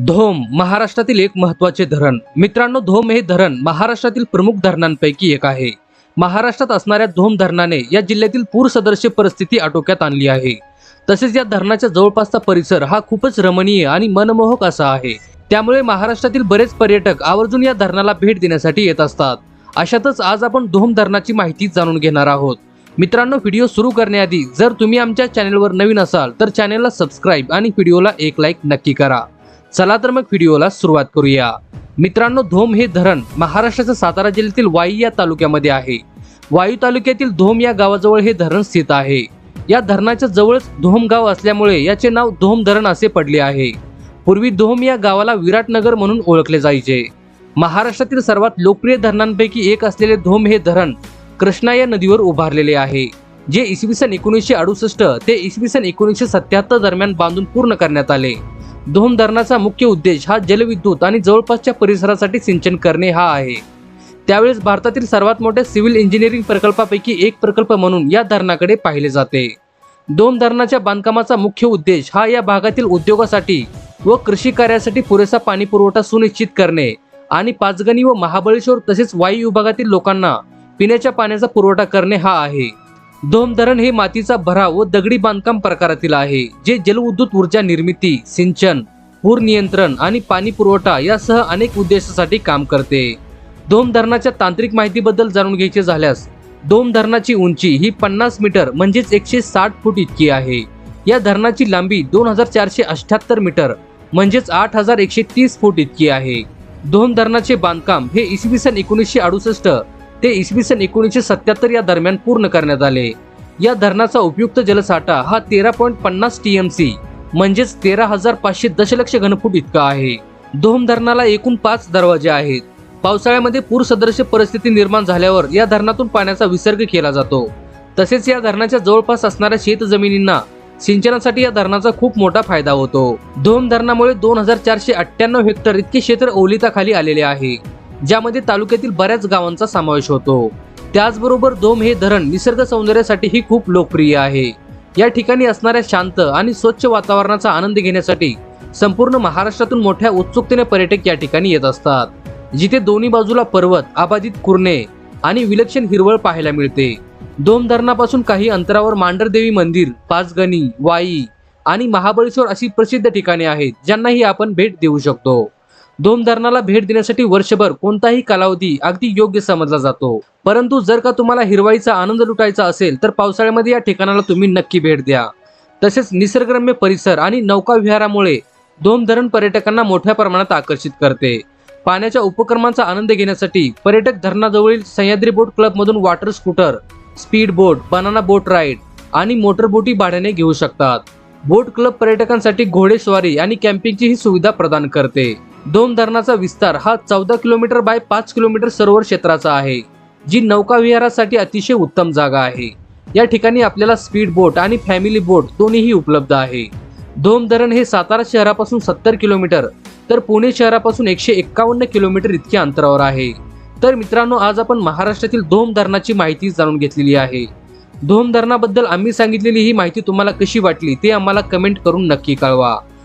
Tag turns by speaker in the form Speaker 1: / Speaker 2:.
Speaker 1: धोम महाराष्ट्रातील एक महत्त्वाचे धरण. मित्रांनो धोम हे धरण महाराष्ट्रातील प्रमुख धरणांपैकी एक आहे. महाराष्ट्रात असणाऱ्या धोम धरणाने या जिल्ह्यातील पूर सदृश्य परिस्थिती आटोक्यात आणली आहे. तसेच या धरणाच्या जवळपासचा परिसर हा खूपच रमणीय आणि मनमोहक असा आहे. त्यामुळे महाराष्ट्रातील बरेच पर्यटक आवर्जून या धरणाला भेट देण्यासाठी येत असतात. अशातच आज आपण धोम धरणाची माहिती जाणून घेणार आहोत. मित्रांनो व्हिडिओ सुरू करण्याआधी जर तुम्ही आमच्या चॅनेलवर नवीन असाल तर चॅनेलला सबस्क्राईब आणि व्हिडिओला एक लाईक नक्की करा. चला तर मग व्हिडिओला सुरुवात करूया. मित्रांनो धोम हे धरण महाराष्ट्राच्या सातारा जिल्ह्यातील वाई या तालुक्यामध्ये आहे. वायू तालुक्यातील धोम या गावाजवळ हे धरण स्थित आहे. या धरणाच्या जवळच धोम गाव असल्यामुळे याचे नाव धोम धरण असे पडले आहे. पूर्वी धोम या गावाला विराटनगर म्हणून ओळखले जायचे. महाराष्ट्रातील सर्वात लोकप्रिय धरणांपैकी एक असलेले धोम हे धरण कृष्णा या नदीवर उभारलेले आहे जे इसवी सन एकोणीसशे अडुसष्ट ते इसवी सन एकोणीसशे सत्याहत्तर दरम्यान बांधून पूर्ण करण्यात आले. धोम धरणाचा मुख्य उद्देश हा जलविद्युत आणि जवळपासच्या परिसरासाठी सिंचन करणे हा आहे. त्यावेळेस भारतातील सर्वात मोठ्या सिव्हिल इंजिनिअरिंग प्रकल्पापैकी एक प्रकल्प म्हणून या धरणाकडे पाहिले जाते. दोन धरणाच्या बांधकामाचा मुख्य उद्देश हा या भागातील उद्योगासाठी व कृषी कार्यासाठी पुरेसा पाणी पुरवठा सुनिश्चित करणे आणि पाचगणी व महाबळेश्वर तसेच वायू विभागातील लोकांना पिण्याच्या पाण्याचा पुरवठा करणे हा आहे. दोम धरण हे मातीचा भराव व दगडी बांधकाम प्रकारातील आहे जे जलविद्युत ऊर्जा निर्मिती सिंचन पूर नियंत्रण आणि पाणी पुरवठा यासह अनेक उद्देशासाठी काम करते. धोम धरणाच्या तांत्रिक माहितीबद्दल जाणून घ्यायचे झाल्यास दोम धरणाची उंची ही पन्नास मीटर म्हणजेच एकशे साठ फूट इतकी आहे. या धरणाची लांबी दोन हजार चारशे अठ्याहत्तर मीटर म्हणजेच आठ हजार एकशे तीस फूट इतकी आहे. धोम धरणाचे बांधकाम हे इसवी सन एकोणीसशे अडुसष्ट ते इसवी सन एकोणीसशे सत्याहत्तर या दरम्यान पूर्ण करण्यात आले. या धरणाचा उपयुक्त जलसाठा हा तेरा पॉईंट पन्नास टी एम सी म्हणजेच तेरा हजार पाचशे दशलक्ष घनफूट इतका आहे. धोम धरणाला एकूण पाच दरवाजे आहेत. पावसाळ्यामध्ये पूर सदृश्य परिस्थिती निर्माण झाल्यावर या धरणातून पाण्याचा विसर्ग केला जातो. तसेच या धरणाच्या जवळपास असणाऱ्या शेत जमिनींना सिंचनासाठी या धरणाचा खूप मोठा फायदा होतो. धोम धरणामुळे दोन हजार चारशे अठ्ठ्याण्णव हेक्टर इतके क्षेत्र ओलिताखाली आलेले आहे. ज्यामध्ये तालुक्यातील बऱ्याच गावांचा समावेश होतो. त्याचबरोबर धोम हे धरण निसर्ग सौंदर्यासाठीही खूप लोकप्रिय आहे. या ठिकाणी असणाऱ्या शांत आणि स्वच्छ वातावरणाचा आनंद घेण्यासाठी संपूर्ण महाराष्ट्रातून मोठ्या उत्सुकतेने पर्यटक या ठिकाणी येत असतात. जिथे दोन्ही बाजूला पर्वत आबाधित कुरणे आणि विलक्षण हिरवळ पाहायला मिळते. दोम धरणापासून काही अंतरावर मांडरदेवी मंदिर पाचगणी वाई आणि महाबळेश्वर अशी प्रसिद्ध ठिकाणे आहेत ज्यांनाही आपण भेट देऊ शकतो. दोन धरणाला भेट देण्यासाठी वर्षभर कोणताही कालावधी अगदी योग्य समजला जातो. परंतु जर का तुम्हाला हिरवाईचा आनंद लुटायचा असेल तर पावसाळ्यामध्ये या ठिकाणाला तुम्ही नक्की भेट द्या. तसेच निसर्गरम्य परिसर आणि नौका विहारामुळे धरण पर्यटकांना मोठ्या प्रमाणात आकर्षित करते. पाण्याच्या उपक्रमांचा आनंद घेण्यासाठी पर्यटक धरणाजवळील Sahyadri boat क्लबमधून water scooter speed boat banana boat ride आणि मोटर बोटी भाड्याने घेऊ शकतात. बोट क्लब पर्यटकांसाठी घोडेस्वारी आणि कॅम्पिंगची ही सुविधा प्रदान करते. दोन धरणाचा विस्तार हा चौदा किलोमीटर बाय पाच किलोमीटर सरोवर क्षेत्राचा आहे जी नौका विहारासाठी अतिशय उत्तम जागा आहे. या ठिकाणी आपल्याला स्पीड बोट आणि फॅमिली बोट दोन्हीही उपलब्ध आहे. धोम धरण हे सातारा शहरापासून सत्तर किलोमीटर तर पुणे शहरापासून एकशे एक्कावन्न किलोमीटर इतक्या अंतरावर आहे. तर मित्रांनो आज आपण महाराष्ट्रातील धोम धरणाची माहिती जाणून घेतलेली आहे. धोम धरणाबद्दल आम्ही सांगितलेली ही माहिती तुम्हाला कशी वाटली ते आम्हाला कमेंट करून नक्की कळवा.